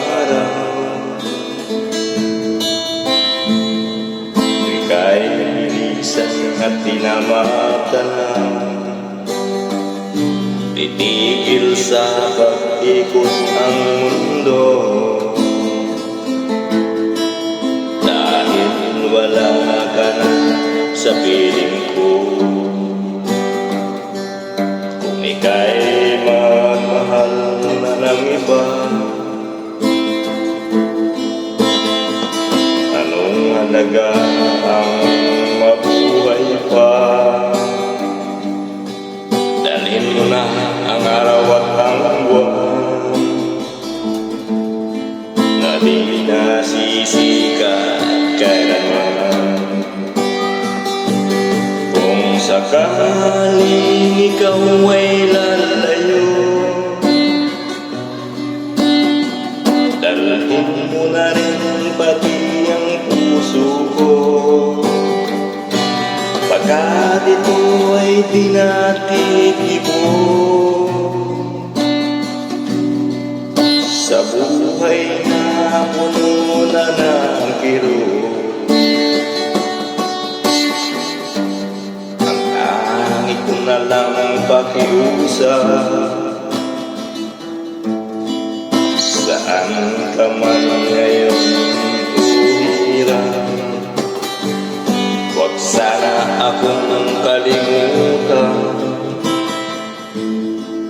araw Ika'y nilisan at tinamatan na Titigil sa pag-ikot ang mundo Dahil wala ka na sa piling ko iba Anong halaga ang mabuhay pa? Dalhin mo na ang araw at ang buwan. Na di nasisikat kailanman sakaling ikaw ay lalayo Pagkat ito ay tinatikibo Sa buhay na puno na ng kirot Ang tangit ko na lang ang pakiusap. Saan ka man ngayon Huwag sana akong kalimutan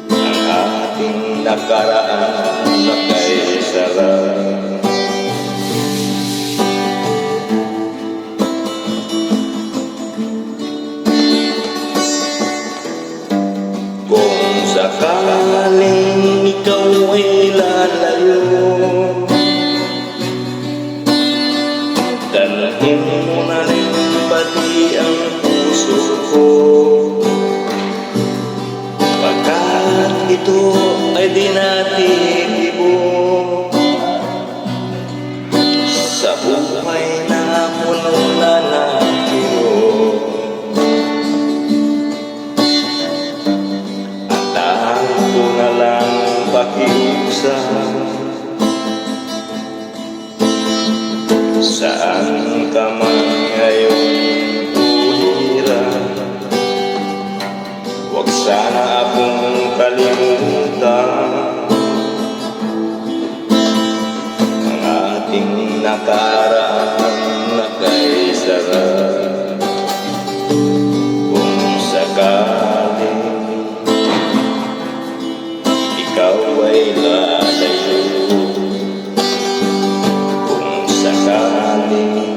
Ang ating nakaraan na kay Kung sakaling ikaw ay lalayo Dalhin pakiusap sakaling